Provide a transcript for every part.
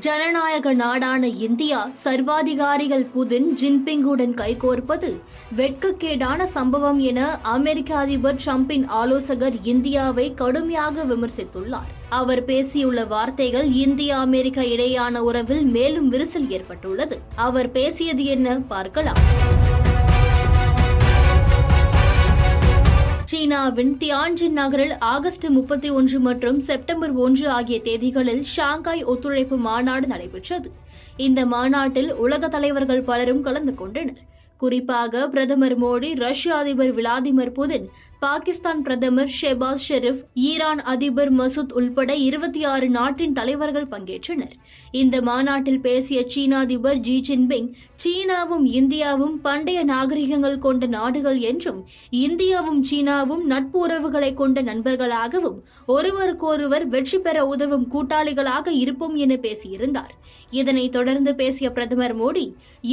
ஜனநாயக நாடான India சர்வாதிகாரிகள் Putin ஜின்பிங்குடன் கைகோர்ப்பது வெட்கக்கேடான சம்பவம் என அமெரிக்க அதிபர் டிரம்பின் ஆலோசகர் இந்தியாவை கடுமையாக விமர்சித்துள்ளார். அவர் பேசியுள்ள வார்த்தைகள் இந்தியா அமெரிக்கா இடையேயான உறவில் மேலும் விரிசல் ஏற்பட்டுள்ளது. அவர் பேசியது என்ன பார்க்கலாம். சீனாவின் தியான்ஜின் நகரில் ஆகஸ்ட் முப்பத்தி ஒன்று மற்றும் செப்டம்பர் ஒன்று ஆகிய தேதிகளில் ஷாங்காய் ஒத்துழைப்பு மாநாடு நடைபெற்றது. இந்த மாநாட்டில் உலக தலைவர்கள் பலரும் கலந்து கொண்டனர். குறிப்பாக பிரதமர் மோடி ரஷ்ய அதிபர் விளாடிமிர் புதின் பாகிஸ்தான் பிரதமர் ஷெபாஸ் ஷெரீப் ஈரான் அதிபர் மசூத் உள்பட இருபத்தி ஆறு நாட்டின் தலைவர்கள் பங்கேற்றனர். இந்த மாநாட்டில் பேசிய சீன அதிபர் ஜி ஜின்பிங் சீனாவும் இந்தியாவும் பண்டைய நாகரிகங்கள் கொண்ட நாடுகள் என்றும் இந்தியாவும் சீனாவும் நட்பு உறவுகளை கொண்ட நண்பர்களாகவும் ஒருவருக்கொருவர் வெற்றி பெற உதவும் கூட்டாளிகளாக இருப்போம் என பேசியிருந்தார். இதனைத் தொடர்ந்து பேசிய பிரதமர் மோடி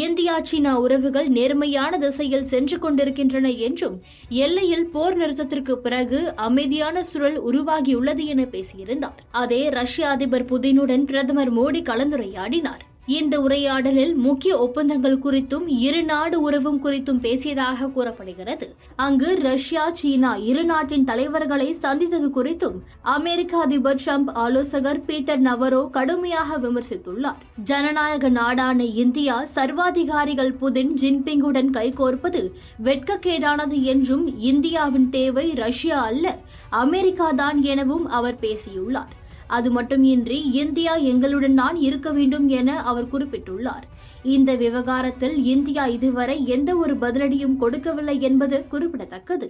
இந்தியா சீனா உறவுகள் நேர்ம நேர்மையான திசையில் சென்று கொண்டிருக்கின்றன என்றும் எல்லையில் போர் நிறுத்தத்திற்கு பிறகு அமைதியான சூழல் உருவாகியுள்ளது என பேசியிருந்தார். அதே ரஷ்ய அதிபர் புதினுடன் பிரதமர் மோடி கலந்துரையாடினார். இந்த உரையாடலில் முக்கிய ஒப்பந்தங்கள் குறித்தும் இரு நாடு உறவும் குறித்தும் பேசியதாக கூறப்படுகிறது. அங்கு ரஷ்யா சீனா இரு நாட்டின் தலைவர்களை சந்தித்தது குறித்தும் அமெரிக்க அதிபர் ட்ரம்ப் ஆலோசகர் பீட்டர் நவரோ கடுமையாக விமர்சித்துள்ளார். ஜனநாயக நாடான இந்தியா சர்வாதிகாரிகள் புதின் ஜின்பிங்குடன் கைகோர்ப்பது வெட்கக்கேடானது என்றும் இந்தியாவின் தேவை ரஷ்யா அல்ல அமெரிக்கா தான் எனவும் அவர் பேசியுள்ளார். அது மட்டுமின்றி இந்தியா எங்களுடன் தான் இருக்க வேண்டும் என அவர் அவர் குறிப்பிட்டுள்ளார். இந்த விவகாரத்தில் இந்தியா இதுவரை எந்த ஒரு பதிலடியும் கொடுக்கவில்லை என்பது குறிப்பிடத்தக்கது.